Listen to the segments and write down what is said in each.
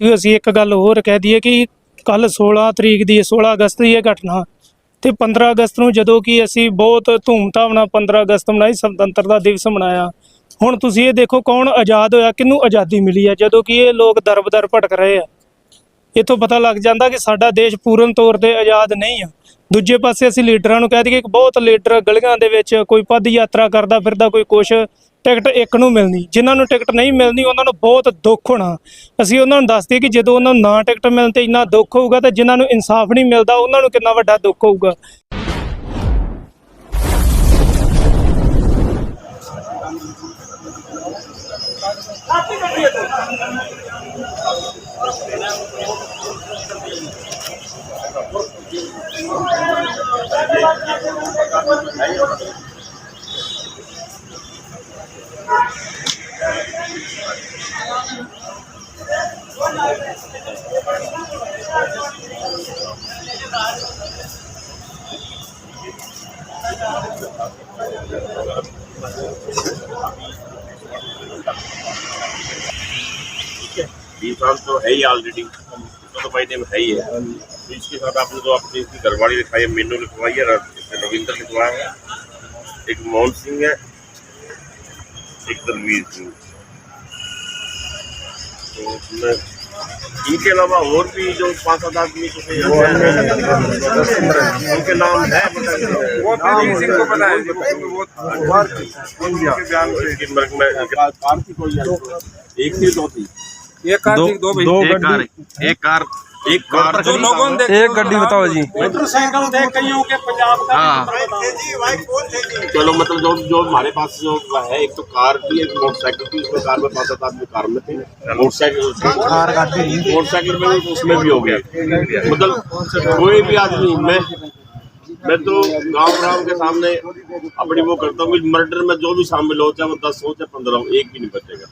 ਤੇ ਅਸੀਂ ਇੱਕ ਗੱਲ ਹੋਰ ਕਹਿ ਦਈਏ ਕਿ ਕੱਲ 16 ਤਰੀਕ ਦੀ 16 ਅਗਸਤ ਦੀ ਇਹ ਘਟਨਾ ਤੇ 15 ਅਗਸਤ ਨੂੰ ਜਦੋਂ ਕਿ ਅਸੀਂ ਬਹੁਤ ਧੂਮਧਾਮ ਨਾਲ 15 ਅਗਸਤ ਮਨਾਈ ਸੁਤੰਤਰਤਾ ਦਿਵਸ ਮਨਾਇਆ। ਹੁਣ ਤੁਸੀਂ ਇਹ ਦੇਖੋ ਕੌਣ ਆਜ਼ਾਦ ਹੋਇਆ, ਕਿਹਨੂੰ ਆਜ਼ਾਦੀ ਮਿਲੀ ਹੈ, ਜਦੋਂ ਕਿ ਇਹ ਲੋਕ ਦਰਬਦਰ ਭਟਕ ਰਹੇ ਆ। ਇਥੋਂ ਪਤਾ ਲੱਗ ਜਾਂਦਾ ਕਿ ਸਾਡਾ ਦੇਸ਼ ਪੂਰਨ ਤੌਰ ਤੇ ਆਜ਼ਾਦ ਨਹੀਂ ਆ। ਦੂਜੇ ਪਾਸੇ ਅਸੀਂ ਲੀਡਰਾਂ ਨੂੰ ਕਹਿ ਦਈਏ ਕਿ ਬਹੁਤ ਲੀਡਰ ਗਲੀਆਂ ਦੇ ਵਿੱਚ ਕੋਈ ਪਦ ਯਾਤਰਾ ਕਰਦਾ ਫਿਰਦਾ, ਕੋਈ ਕੁਛ ਟਿਕਟ ਇੱਕ ਨੂੰ ਮਿਲਣੀ, ਜਿਨ੍ਹਾਂ ਨੂੰ ਟਿਕਟ ਨਹੀਂ ਮਿਲਣੀ ਉਹਨਾਂ ਨੂੰ ਬਹੁਤ ਦੁੱਖ ਹੋਣਾ। ਅਸੀਂ ਉਹਨਾਂ ਨੂੰ ਦੱਸਦੇ ਕਿ ਜਦੋਂ ਉਹਨਾਂ ਨੂੰ ਨਾ ਟਿਕਟ ਮਿਲਣ ਤੇ ਇੰਨਾ ਦੁੱਖ ਹੋਊਗਾ ਤੇ ਜਿਨ੍ਹਾਂ ਨੂੰ ਇਨਸਾਫ ਨਹੀਂ ਮਿਲਦਾ, ਉਹਨਾਂ ਨੂੰ ਕਿੰਨਾ ਵੱਡਾ ਦੁੱਖ ਹੋਊਗਾ। साल तो है ही ऑलरेडी तो महीने में है ही है। तो इसके साथ आपने तो अपनी इसकी घरवाली लिखवाई है मेनू लिखवाई है रविंद्र लिखवाया है एक मोहन सिंह है एक दलवीर सिंह तो उसमें इनके अलावा और भी जो पाँच सात आदमी उनके नाम है वो सिंह को पता है वो इनके मर्ग एक थी दो थी एक कार दो एक कार एक कार जो लोगों ने एक गड्डी बताओ जी। मोटरसाइकिल थे कईयों के पंजाब का हाँ। चलो मतलब जो जो हमारे पास जो है एक तो कार थी एक मोटरसाइकिल थी उसमें कार में पाँच सात आदमी कार में थे। मोटरसाइकिल कार मोटरसाइकिल में उसमें भी हो गया। मतलब कोई भी आदमी मैं मैं तो गाँव गाँव के सामने अपनी वो करता हूँ मर्डर में जो भी शामिल हो चाहे वो दस हो चाहे पंद्रह हो एक भी नहीं बचेगा।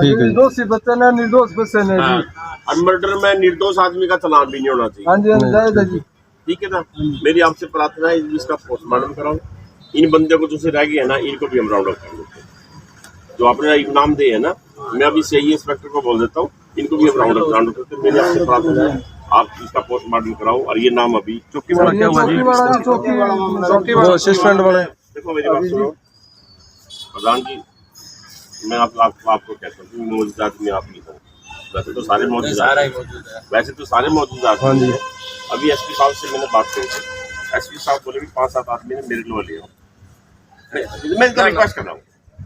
ठीक है निर्दोषी बच्चे ने निर्दोष बच्चे ने और मर्डर में निर्दोष आदमी का चलान भी नहीं होना चाहिए। हाँ जी हाँ जी जी। ठीक है ना? मेरी आपसे प्रार्थना है इसका पोस्टमार्टम कराओ इन बंदे को दूसरे रह गए हैं ना इनको भी हम राउंड अप कर देते हैं। जो आपने एक नाम दिए है ना मैं अभी सही इंस्पेक्टर को बोल देता हूँ इनको भी हम राउंड अप राउंड करते मेरी आपसे प्रार्थना है। आप इसका पोस्टमार्टम कराओ और ये नाम अभी चौकी वाला क्या हुआ जी? चौकी वाला चौकी वाला चौकी वो वाला असिस्टेंट वाले देखो मेरी बात सुनो। प्रधान जी मैं आप, आप, आपको कहता हूँ कि मौजूद आदमी आप ही हो वैसे तो सारे मौजूद हैं। वैसे तो सारे मौजूद आदमी हैं। अभी एसपी साहब से मैंने बात करी थी। एस पी साहब बोले कि पाँच सात आदमी ने मेरे लो लिया मैं मैं तो रिक्वेस्ट कर रहा हूँ।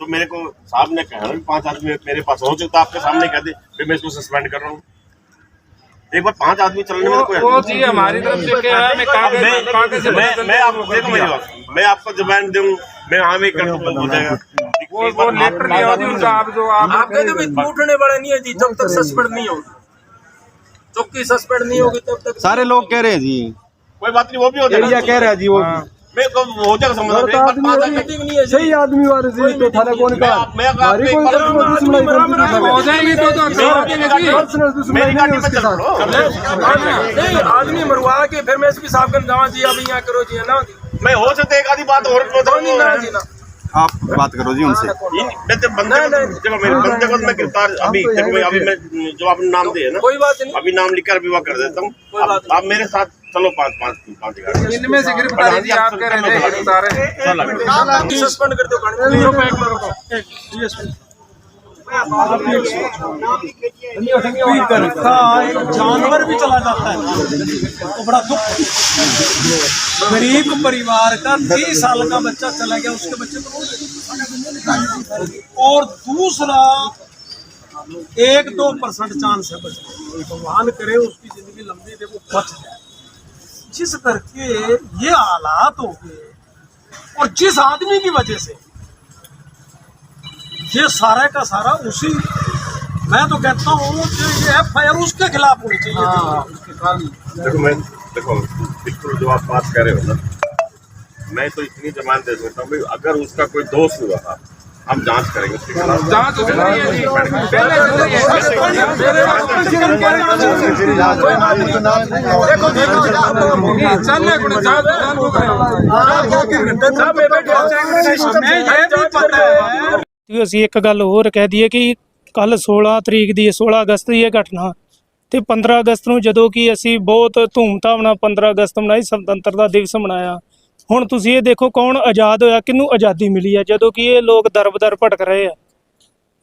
जो मेरे को साहब ने कहा पाँच आदमी मेरे पास हो सकता आपके सामने कह दे फिर मैं इसको सस्पेंड कर रहा हूँ। एक बार पाँच आदमी चलने में तो कोई वो जी हमारी तरफ़ से क्या है मैं कहाँ मैं से आपको देखो मेरी बात मैं आपको जबान दूँ मैं हाँ में कर दूँ बंद हो। जाएगा वो वो लेटर लिया जी उनका आप जो आप आपके तो भी उठने वाले नहीं है जी जब तक सस्पेंड नहीं होगी। चौकी सस्पेंड नहीं होगी तब तक सारे लोग कह रहे हैं जी। कोई बात नहीं वो भी हो जाएगा। कह रहा है जी वो मैं तो हो जाएगा समाधान एक बार पाँच आदमी मीटिंग नहीं है जी सही आदमी वाले जी तो थाने कौन का मैं- मैं अगर हमारी आपको कोई एक बार- दुश्मनी दुश्मनी हो जाएँगे तो तो अक्सर हो जाएँगे जी पर्सनल दुश्मनी मेरी नहीं गाड़ी है में उसके चल साथ लो नहीं आदमी मरवा के फिर मैं एसपी साहब का गाँव जी अभी यहाँ करो जी ना मैं हो सकता है एक आधी बात और तो नहीं ना जी ना आप बात करो जी उनसे। मैं तो बंदे मेरे बंदे को तो गिरफ़्तार अभी देखो मैं अभी मैं जो आपने नाम दिए ना कोई बात नहीं। अभी नाम लिखकर विवाह कर देता हूँ। आप- मेरे साथ चलो पाँच पाँच पाँच इनमें से गिरफ्तारी जी आप कह रहे थे सस्पेंड कर दो जानवर भी चला जाता है तो बड़ा दुख गरीब परिवार का तीस साल का बच्चा चला गया, उसके बच्चे तो और दूसरा, एक दो परसेंट चांस है बचने। भगवान करे, उसकी ज़िंदगी लंबी दे वो बच जाए जिस करके ये हालात हो गए, और जिस आदमी की वजह से ये सारा का सारा उसी मैं तो कहता हूँ कि ये एफ़ आई आर उसके खिलाफ होनी चाहिए देखो मैं देखो बिल्कुल जो आप बात कह रहे हो ना मैं तो इतनी जमान दे सकता हूँ भाई अगर उसका कोई दोष हुआ था हम जाँच करेंगे उसके खिलाफ जाँच चल रही है जी पहले चल रही है नहीं, चल रहे हैं, जाँच जाँच हो गई सब ये बैठे हैं। मैं ये भी पता है ਤੇ ਅਸੀਂ ਇੱਕ ਗੱਲ ਹੋਰ ਕਹਿ ਦਈਏ ਕਿ ਕੱਲ 16 ਤਰੀਕ ਦੀ ਹੈ, 16 ਅਗਸਤ ਦੀ ਇਹ ਘਟਨਾ ਤੇ 15 ਅਗਸਤ ਨੂੰ ਜਦੋਂ ਕਿ ਅਸੀਂ ਬਹੁਤ ਧੂਮਧਾਮ ਨਾਲ 15 ਅਗਸਤ ਮਨਾਈ ਸੁਤੰਤਰਤਾ ਦਿਵਸ ਮਨਾਇਆ। ਹੁਣ ਤੁਸੀਂ ਇਹ ਦੇਖੋ ਕੌਣ ਆਜ਼ਾਦ ਹੋਇਆ ਕਿਹਨੂੰ ਆਜ਼ਾਦੀ ਮਿਲੀ ਹੈ ਜਦੋਂ ਕਿ ਇਹ ਲੋਕ ਦਰਬਦਰ ਭਟਕ ਰਹੇ ਆ।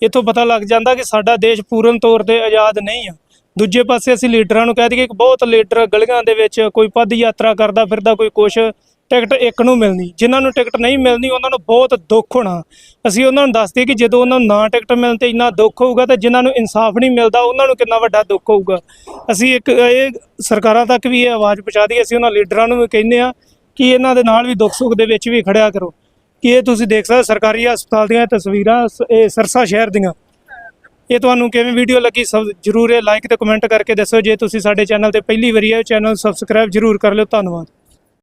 ਇਥੋਂ ਪਤਾ ਲੱਗ ਜਾਂਦਾ ਕਿ ਸਾਡਾ ਦੇਸ਼ ਪੂਰਨ ਤੌਰ ਤੇ ਆਜ਼ਾਦ ਨਹੀਂ ਆ। ਦੂਜੇ ਪਾਸੇ ਅਸੀਂ ਲੀਡਰਾਂ ਨੂੰ ਕਹਿ ਦਈਏ ਕਿ ਬਹੁਤ ਲੀਡਰ ਗਲੀਆਂ ਦੇ ਵਿੱਚ ਕੋਈ ਪਦ ਯਾਤਰਾ ਕਰਦਾ ਫਿਰਦਾ ਕੋਈ ਕੁਛ ਟਿਕਟ ਇੱਕ ਨੂੰ ਮਿਲਣੀ, ਜਿਨ੍ਹਾਂ ਨੂੰ ਟਿਕਟ ਨਹੀਂ ਮਿਲਣੀ, ਉਹਨਾਂ ਨੂੰ ਬਹੁਤ ਦੁੱਖ ਹੋਣਾ। ਅਸੀਂ ਉਹਨਾਂ ਨੂੰ ਦੱਸਦੇ ਕਿ ਜਦੋਂ ਉਹਨਾਂ ਨੂੰ ਨਾ ਟਿਕਟ ਮਿਲਣ ਤੇ ਇੰਨਾ ਦੁੱਖ ਹੋਊਗਾ ਤੇ ਜਿਨ੍ਹਾਂ ਨੂੰ ਇਨਸਾਫ ਨਹੀਂ ਮਿਲਦਾ, ਉਹਨਾਂ ਨੂੰ ਕਿੰਨਾ ਵੱਡਾ ਦੁੱਖ ਹੋਊਗਾ। ਅਸੀਂ ਇੱਕ ਇਹ ਸਰਕਾਰਾਂ ਤੱਕ ਵੀ ਇਹ ਆਵਾਜ਼ ਪਹੁੰਚਾ ਦਈਏ, ਅਸੀਂ ਉਹਨਾਂ ਲੀਡਰਾਂ ਨੂੰ ਵੀ ਕਹਿੰਦੇ ਆ ਕਿ ਇਹਨਾਂ ਦੇ ਨਾਲ ਵੀ ਦੁੱਖ ਸੁੱਖ ਦੇ ਵਿੱਚ ਵੀ ਖੜਿਆ ਕਰੋ। ਕਿ ਇਹ ਤੁਸੀਂ ਦੇਖ ਸਕਦੇ ਹੋ ਸਰਕਾਰੀ ਹਸਪਤਾਲ ਦੀਆਂ ਤਸਵੀਰਾਂ ਸ- ਇਹ ਸਰਸਾ ਸ਼ਹਿਰ ਦੀਆਂ। ਇਹ ਤੁਹਾਨੂੰ ਕਿਵੇਂ ਵੀਡੀਓ ਲੱਗੀ, ਸਭ ਜਰੂਰ ਇਹ ਲਾਈਕ ਤੇ ਕਮੈਂਟ ਕਰਕੇ ਦੱਸੋ। ਜੇ ਤੁਸੀਂ ਸਾਡੇ ਚੈਨਲ ਤੇ ਪਹਿਲੀ ਵਾਰੀ ਆਏ ਚੈਨਲ ਸਬਸਕ੍ਰਾਈਬ ਜਰੂਰ ਕਰ ਲਿਓ। ਧੰਨਵਾਦ।